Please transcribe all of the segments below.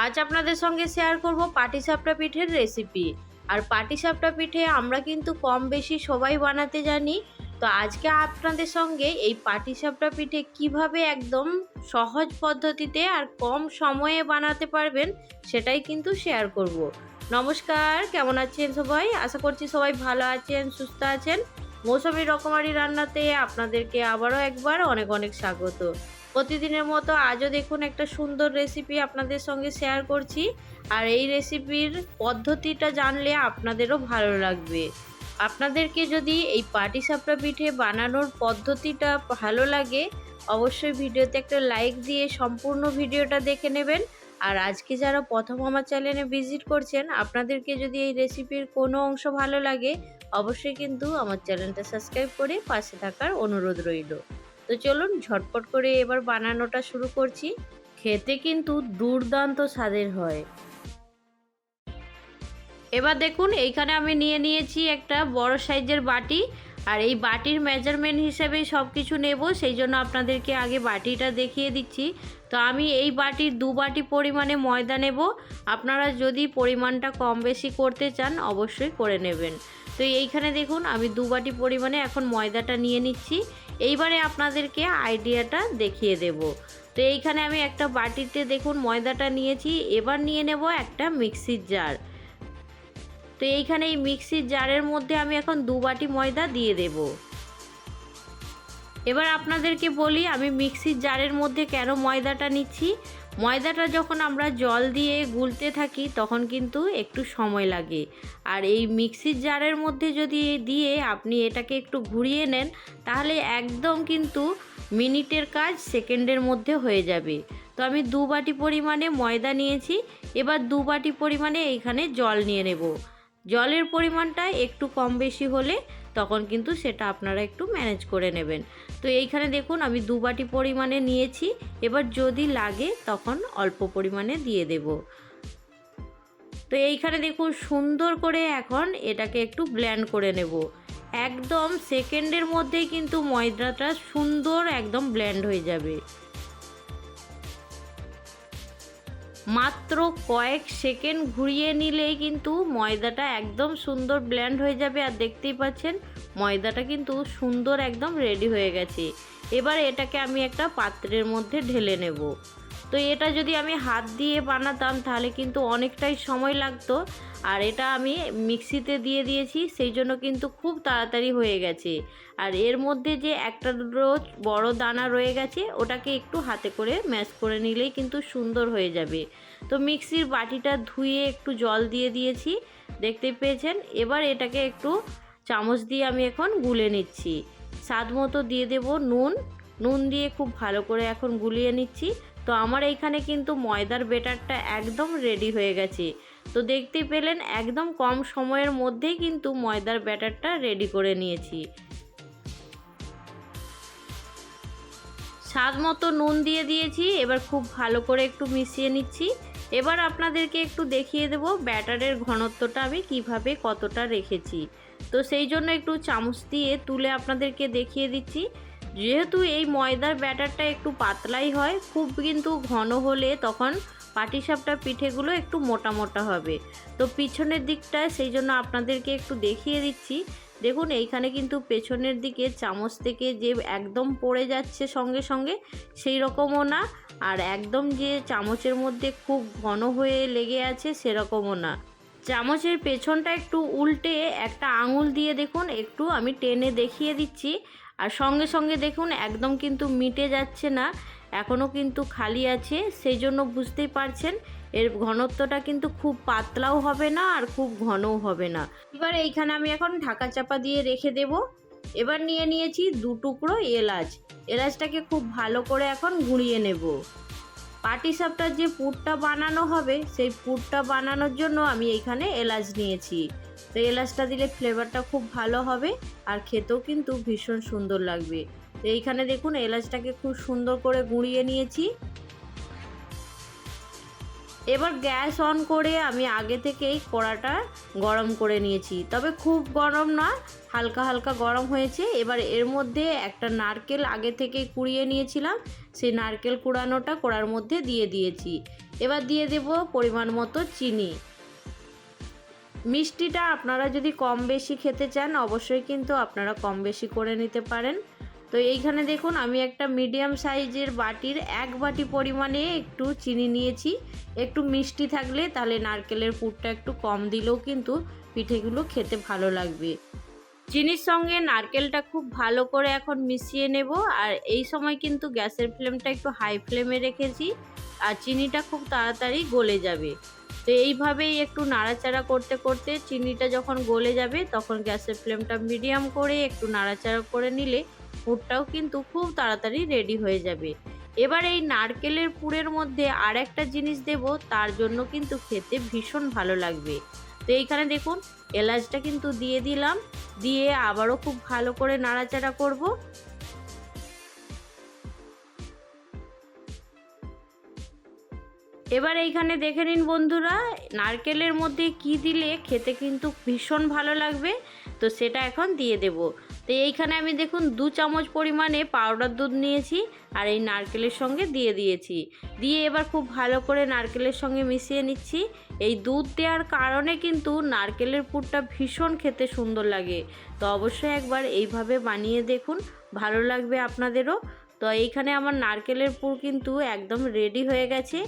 আজ আপনাদের সঙ্গে শেয়ার করব পাটিসাপটা পিঠের রেসিপি আর পাটিসাপটা পিঠে আমরা কিন্তু কম বেশি সবাই বানাতে জানি। তো আজকে আপনাদের সঙ্গে এই পাটিসাপটা পিঠে কীভাবে একদম সহজ পদ্ধতিতে আর কম সময়ে বানাতে পারবেন সেটাই কিন্তু শেয়ার করব। নমস্কার, কেমন আছেন সবাই? আশা করছি সবাই ভালো আছেন, সুস্থ আছেন। মৌসুমি রকমারি রান্নাতে আপনাদেরকে আবারও একবার অনেক অনেক স্বাগত। প্রতিদিনের মতো আজও দেখুন একটা সুন্দর রেসিপি আপনাদের সঙ্গে শেয়ার করছি। আর এই রেসিপির পদ্ধতিটা জানলে আপনাদেরও ভালো লাগবে। আপনাদেরকে যদি এই পাটিসাপটা পিঠে বানানোর পদ্ধতিটা ভালো লাগে, অবশ্যই ভিডিওতে একটা লাইক দিয়ে সম্পূর্ণ ভিডিওটা দেখে নেবেন। আর আজকে যারা প্রথম আমার চ্যানেলে ভিজিট করছেন, আপনাদেরকে যদি এই রেসিপির কোনো অংশ ভালো লাগে, অবশ্যই কিন্তু আমার চ্যানেলটা সাবস্ক্রাইব করে পাশে থাকার অনুরোধ রইল। তো চলুন ঝটপট করে এবার বানানোটা শুরু করছি। খেতে কিন্তু দুর্দান্ত স্বাদের হয়। এবার দেখুন, এইখানে আমি নিয়ে নিয়েছি একটা বড় সাইজের বাটি। আর এই বাটির মেজারমেন্ট হিসেবে সব কিছু নেব, সেই জন্য আপনাদেরকে আগে বাটিটা দেখিয়ে দিচ্ছি। তো আমি এই বাটির দু বাটি পরিমাণে ময়দা নেব। আপনারা যদি পরিমাণটা কম বেশি করতে চান, অবশ্যই করে নেবেন। তো এইখানে দেখুন, আমি দু বাটি পরিমাণে এখন ময়দাটা নিয়ে নিচ্ছি। এইবারে আপনাদেরকে আইডিয়াটা দেখিয়ে দেব। তো এইখানে আমি একটা বাটিতে দেখুন ময়দাটা নিয়েছি, এবার নিয়ে নেব একটা মিক্সির জার। তো এইখানে এই মিক্সির জারের মধ্যে আমি এখন দু বাটি ময়দা দিয়ে দেব। এবার আপনাদেরকে বলি, আমি মিক্সির জারের মধ্যে কেন ময়দাটা নিচ্ছি? ময়দাটা যখন আমরা জল দিয়ে গুলতে থাকি, তখন কিন্তু একটু সময় লাগে। আর এই মিক্সির জারের মধ্যে যদি দিয়ে আপনি এটাকে একটু ঘুরিয়ে নেন, তাহলে একদম কিন্তু মিনিটের কাজ সেকেন্ডের মধ্যে হয়ে যাবে। তো আমি দু বাটি পরিমাণে ময়দা নিয়েছি, এবার দু বাটি পরিমাণে এইখানে জল নিয়ে নেব। জলের পরিমাণটা একটু কম বেশি হলে তখন কিন্তু সেটা আপনারা একটু ম্যানেজ করে নেবেন। তো এইখানে দেখুন আমি দু বাটি পরিমাণে নিয়েছি। এবার যদি লাগে তখন অল্প পরিমাণে দিয়ে দেব। তো এইখানে দেখুন সুন্দর করে এখন এটাকে একটু ব্ল্যান্ড করে নেব। একদম সেকেন্ডের মধ্যেই কিন্তু ময়দাটা সুন্দর একদম ব্ল্যান্ড হয়ে যাবে। মাত্র কয়েক সেকেন্ড ঘুরিয়ে নিলেই কিন্তু ময়দাটা একদম সুন্দর ব্ল্যান্ড হয়ে যাবে। আর দেখতেই পাচ্ছেন ময়দাটা কিন্তু সুন্দর একদম রেডি হয়ে গেছে। এবার এটাকে আমি একটা পাত্রের মধ্যে ঢেলে নেব। তো এটা যদি আমি হাত দিয়ে বানাতাম তাহলে কিন্তু অনেকটাই সময় লাগতো। আর এটা আমি মিক্সিতে দিয়ে দিয়েছি, সেই জন্য কিন্তু খুব তাড়াতাড়ি হয়ে গেছে। আর এর মধ্যে যে একটা দুটো বড় দানা রয়ে গেছে, ওটাকে একটু হাতে করে ম্যাশ করে নিলেই কিন্তু সুন্দর হয়ে যাবে। তো মিক্সির বাটিটা ধুয়ে একটু জল দিয়ে দিয়েছি, দেখতে পেয়েছেন? এবার এটাকে একটু চামচ দিয়ে আমি এখন গুলে নিচ্ছি। স্বাদ মতো দিয়ে দেব নুন। নুন দিয়ে খুব ভালো করে এখন গুলিয়ে নিচ্ছি। তো আমার এইখানে কিন্তু ময়দার বেটারটা একদম রেডি হয়ে গেছে। তো দেখতে পেলেন একদম কম সময়ের মধ্যেই কিন্তু ময়দার ব্যাটারটা রেডি করে নিয়েছি। স্বাদ মতো নুন দিয়ে দিয়েছি, এবার খুব ভালো করে একটু মিশিয়ে নিচ্ছি। এবার আপনাদেরকে একটু দেখিয়ে দেব ব্যাটারের ঘনত্বটা আমি কীভাবে কতটা রেখেছি। তো সেই জন্য একটু চামচ দিয়ে তুলে আপনাদেরকে দেখিয়ে দিচ্ছি। যেহেতু এই ময়দার ব্যাটারটা একটু পাতলাই হয়, খুব কিন্তু ঘন হলে তখন পাটিসাপটা পিঠেগুলো একটু মোটা মোটা হবে। তো পিছনের দিকটায় সেই জন্য আপনাদেরকে একটু দেখিয়ে দিচ্ছি। দেখুন, এইখানে কিন্তু পেছনের দিকে চামচ থেকে যে একদম পড়ে যাচ্ছে সঙ্গে সঙ্গে, সেই রকমও না। আর একদম যে চামচের মধ্যে খুব ঘন হয়ে লেগে আছে সেরকমও না। চামচের পেছনটা একটু উল্টে একটা আঙুল দিয়ে দেখুন, একটু আমি টেনে দেখিয়ে দিচ্ছি। আর সঙ্গে সঙ্গে দেখুন, একদম কিন্তু মিটে যাচ্ছে না, এখনও কিন্তু খালি আছে, সেই জন্য বুঝতেই পারছেন, এর ঘনত্বটা কিন্তু খুব পাতলাও হবে না আর খুব ঘনও হবে না। এবার এইখানে আমি এখন ঢাকা চাপা দিয়ে রেখে দেব। এবার নিয়ে নিয়েছি দু টুকরো এলাচ। এলাচটাকে খুব ভালো করে এখন গুঁড়িয়ে নেব। পাটিসাপটার যে পুরটা বানানো হবে, সেই পুরটা বানানোর জন্য আমি এইখানে এলাচ নিয়েছি। তো এলাচটা দিলে ফ্লেভারটা খুব ভালো হবে আর খেতেও কিন্তু ভীষণ সুন্দর লাগবে। তো এইখানে দেখুন এলাচটাকে খুব সুন্দর করে গুঁড়িয়ে নিয়েছি। এবার গ্যাস অন করে আমি আগে থেকেই কড়াটা গরম করে নিয়েছি। তবে খুব গরম না হালকা হালকা গরম হয়েছে। এবার এর মধ্যে একটা নারকেল আগে থেকে কুড়িয়ে নিয়েছিলাম। সেই নারকেল কুড়ানোটা কোড়ার মধ্যে দিয়ে দিয়েছি। এবার দিয়ে দেব পরিমাণ মতো চিনি। মিষ্টিটা আপনারা যদি কম বেশি খেতে চান, অবশ্যই কিন্তু আপনারা কম বেশি করে নিতে পারেন। তো এইখানে দেখুন, আমি একটা মিডিয়াম সাইজের বাটির এক বাটি পরিমাণে একটু চিনি নিয়েছি। একটু মিষ্টি থাকলে তাহলে নারকেলের পুরটা একটু কম দিলেও কিন্তু পিঠেগুলো খেতে ভালো লাগবে। চিনির সঙ্গে নারকেলটা খুব ভালো করে এখন মিশিয়ে নেব। আর এই সময় কিন্তু গ্যাসের ফ্লেমটা একটু হাই ফ্লেমে রেখেছি। আর চিনিটা খুব তাড়াতাড়ি গলে যাবে। তো এইভাবেই একটু নাড়াচাড়া করতে করতে চিনিটা যখন গলে যাবে, তখন গ্যাসের ফ্লেমটা মিডিয়াম করে একটু নাড়াচাড়া করে নিলে পুরটাও কিন্তু খুব তাড়াতাড়ি রেডি হয়ে যাবে। এবার এই নারকেলের পুরের মধ্যে আর একটা জিনিস দেব, তার জন্য কিন্তু খেতে ভীষণ ভালো লাগবে। তো এইখানে দেখুন, এলাচটা কিন্তু দিয়ে দিলাম, দিয়ে আবারও খুব ভালো করে নাড়াচাড়া করব। এবার এইখানে দেখে নিন বন্ধুরা, নারকেলের মধ্যে কি দিলে খেতে কিন্তু ভীষণ ভালো লাগবে, তো সেটা এখন দিয়ে দেব। তো এইখানে আমি দেখুন দু চামচ পরিমাণে পাউডার দুধ নিয়েছি আর এই নারকেলের সঙ্গে দিয়ে দিয়েছি। দিয়ে এবার খুব ভালো করে নারকেলের সঙ্গে মিশিয়ে নিচ্ছি। এই দুধ দেওয়ার কারণে কিন্তু নারকেলের পুরটা ভীষণ খেতে সুন্দর লাগে। তো অবশ্যই একবার এইভাবে বানিয়ে দেখুন, ভালো লাগবে আপনাদেরও। তো এইখানে আমার নারকেলের পুর কিন্তু একদম রেডি হয়ে গেছে।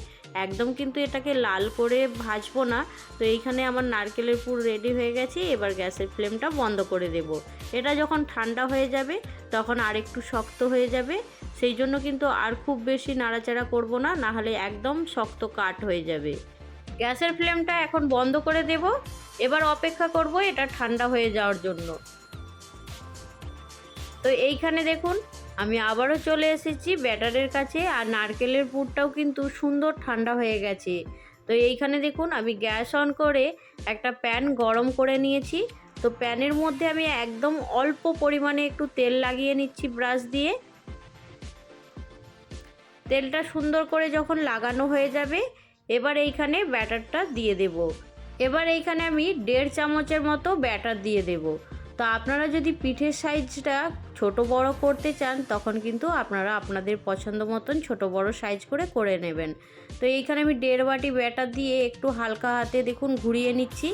একদম কিন্তু এটাকে লাল করে ভাজবো না। তো এইখানে আমার নারকেলের পুর রেডি হয়ে গেছে। এবার গ্যাসের ফ্লেমটা বন্ধ করে দেব। এটা যখন ঠান্ডা হয়ে যাবে, তখন আর একটু শক্ত হয়ে যাবে। সেই জন্য কিন্তু আর খুব বেশি নাড়াচাড়া করব না, নাহলে একদম শক্ত কাট হয়ে যাবে। গ্যাসের ফ্লেমটা এখন বন্ধ করে দেব। এবার অপেক্ষা করব এটা ঠান্ডা হয়ে যাওয়ার জন্য। তো এইখানে দেখুন আমি আবারও চলে এসেছি ব্যাটারের কাছে আর নারকেলের পুরটাও কিন্তু সুন্দর ঠান্ডা হয়ে গেছে। তো এইখানে দেখুন, আমি গ্যাস অন করে একটা প্যান গরম করে নিয়েছি। তো প্যানের মধ্যে আমি একদম অল্প পরিমাণে একটু তেল লাগিয়ে নিচ্ছি ব্রাশ দিয়ে। তেলটা সুন্দর করে যখন লাগানো হয়ে যাবে, এবার এইখানে ব্যাটারটা দিয়ে দেব। এবার এইখানে আমি দেড় চামচের মতো ব্যাটার দিয়ে দেব। তো আপনারা যদি পিঠের সাইজটা ছোট বড় করতে চান, তখন কিন্তু আপনারা আপনাদের পছন্দ মতন ছোট বড় সাইজ করে করে নেবেন। তো এইখানে আমি দেড় বাটি ব্যাটার দিয়ে একটু হালকা হাতে দেখুন ঘুরিয়ে নিচ্ছি।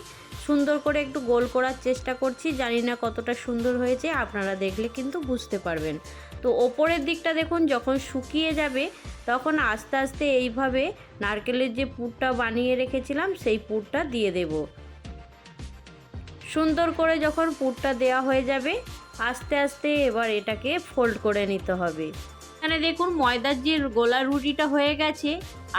সুন্দর করে একটু গোল করার চেষ্টা করছি, জানি না কতটা সুন্দর হয়েছে, আপনারা দেখলে কিন্তু বুঝতে পারবেন। তো ওপরের দিকটা দেখুন, যখন শুকিয়ে যাবে, তখন আস্তে আস্তে এইভাবে নারকেলের যে পুরটা বানিয়ে রেখেছিলাম, সেই পুরটা দিয়ে দেব। সুন্দর করে যখন পুরটা দেওয়া হয়ে যাবে, আস্তে আস্তে এবার এটাকে ফোল্ড করে নিতে হবে। এখানে দেখুন ময়দার যে গোলা রুটিটা হয়ে গেছে,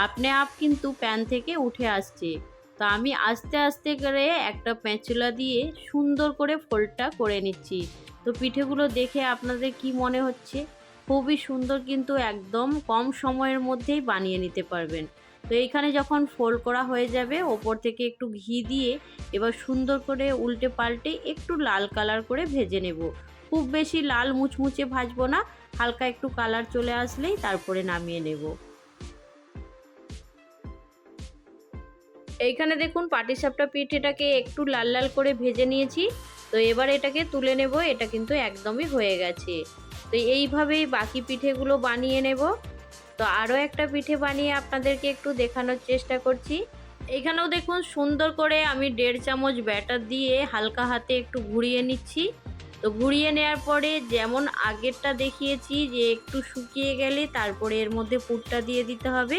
আপনি আপ কিন্তু প্যান থেকে উঠে আসছে। তো আমি আস্তে আস্তে করে একটা প্যাঁচুলা দিয়ে সুন্দর করে ফোল্ডটা করে নিচ্ছি। তো পিঠেগুলো দেখে আপনাদের কি মনে হচ্ছে? খুবই সুন্দর কিন্তু একদম কম সময়ের মধ্যেই বানিয়ে নিতে পারবেন। তো এইখানে যখন ফোল্ড করা হয়ে যাবে, ওপর থেকে একটু ঘি দিয়ে এবার সুন্দর করে উল্টে পাল্টে একটু লাল কালার করে ভেজে নেব। খুব বেশি লাল মুচমুচে ভাজবো না, হালকা একটু কালার চলে আসলেই তারপরে নামিয়ে নেব। এইখানে দেখুন পাটিসাপটা পিঠেটাকে একটু লাল লাল করে ভেজে নিয়েছি। তো এবার এটাকে তুলে নেব, এটা কিন্তু একদমই হয়ে গেছে। তো এইভাবেই বাকি পিঠেগুলো বানিয়ে নেব। তো আরও একটা পিঠে বানিয়ে আপনাদেরকে একটু দেখানোর চেষ্টা করছি। এখানেও দেখুন সুন্দর করে আমি দেড় চামচ ব্যাটার দিয়ে হালকা হাতে একটু ঘুরিয়ে নিচ্ছি। তো ঘুরিয়ে নেওয়ার পরে যেমন আগেরটা দেখিয়েছি যে একটু শুকিয়ে গেলে তারপরে এর মধ্যে পুরটা দিয়ে দিতে হবে।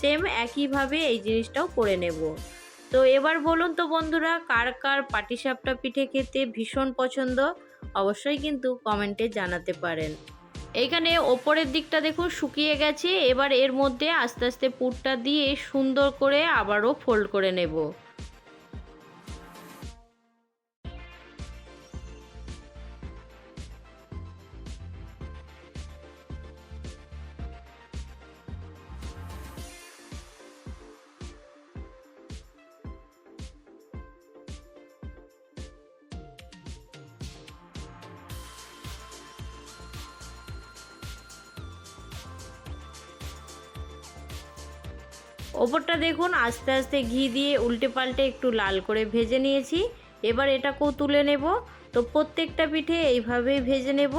সেম একইভাবে এই জিনিসটাও করে নেব। তো এবার বলুন তো বন্ধুরা, কার কার পাটিসাপটা পিঠে খেতে ভীষণ পছন্দ? অবশ্যই কিন্তু কমেন্টে জানাতে পারেন। এইখানে ওপরের দিকটা দেখুন শুকিয়ে গেছে, এবার এর মধ্যে আস্তে আস্তে পুরটা দিয়ে সুন্দর করে আবারও ফোল্ড করে নেব। ওপরটা দেখুন, আস্তে আস্তে ঘি দিয়ে উল্টে পাল্টে একটু লাল করে ভেজে নিয়েছি। এবার এটাকেও তুলে নেব। তো প্রত্যেকটা পিঠে এইভাবেই ভেজে নেব।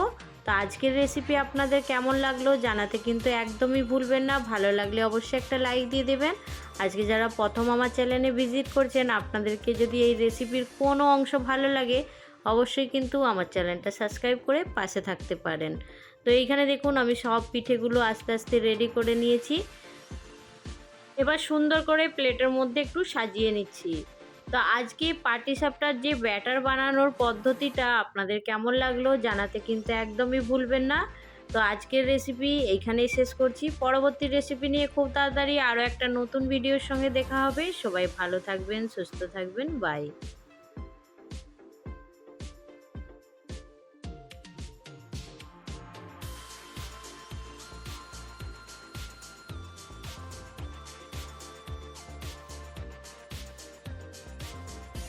তো আজকের রেসিপি আপনাদের কেমন লাগল জানাতে কিন্তু একদমই ভুলবেন না। ভালো লাগলে অবশ্যই একটা লাইক দিয়ে দেবেন। আজকে যারা প্রথম আমার চ্যানেলে ভিজিট করছেন, আপনাদেরকে যদি এই রেসিপির কোনো অংশ ভালো লাগে, অবশ্যই কিন্তু আমার চ্যানেলটা সাবস্ক্রাইব করে পাশে থাকতে পারেন। তো এইখানে দেখুন, আমি সব পিঠেগুলো আস্তে আস্তে রেডি করে নিয়েছি। এবার সুন্দর করে প্লেটের মধ্যে একটু সাজিয়ে নিচ্ছি। তো আজকে পাটিসাপটার যে ব্যাটার বানানোর পদ্ধতিটা আপনাদের কেমন লাগল জানাতে কিন্তু একদমই ভুলবেন না। তো আজকের রেসিপি এইখানেই শেষ করছি। পরবর্তী রেসিপি নিয়ে খুব তাড়াতাড়ি আরও একটা নতুন ভিডিওর সঙ্গে দেখা হবে। সবাই ভালো থাকবেন, সুস্থ থাকবেন বাই